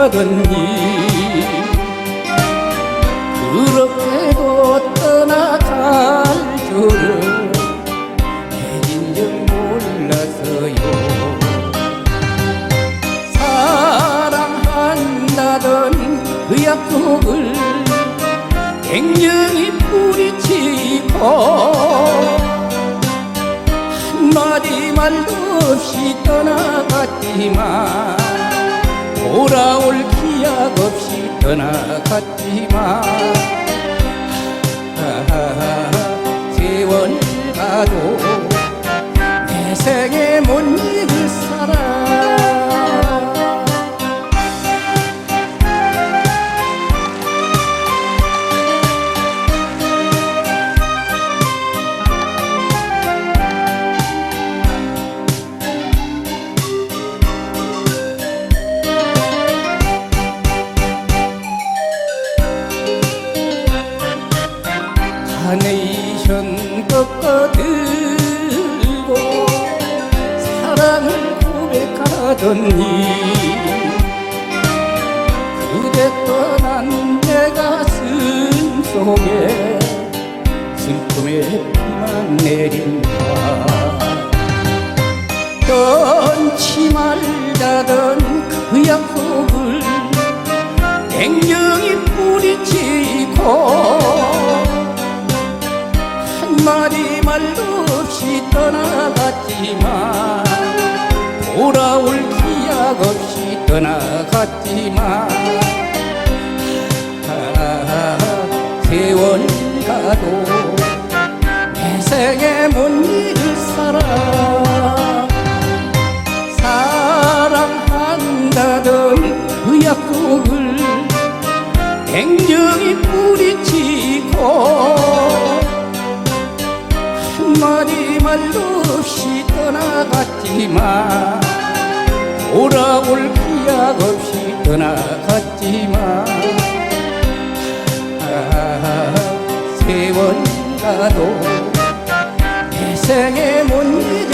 고백하더니 그렇게도 떠나갈 줄은 내인정 몰라서요. 사랑한다던 그 약속을 갱년이 뿌리치고 한마디 말도 없이 떠나갔지만 돌아올 기약 없이 떠나갔지만 세월 가도 사랑을 고백하더니 그대 떠난 내 가슴 속에 슬픔의 비만 내린다. 떠지 말자던 그 약속을 맹령이 뿌리치고 한마디 말도 없이 떠나갔지만 돌아올 기약 없이 떠나갔지만 아, 세월 가도 내 생에 못 잊을 사람. 사랑한다던 그 약속을 갱년이 뿌리치고 한마디 말도 없이 떠나갔지만 올 기약 없이 떠나갔지만 아, 세월 가도 내 생에 못 잊을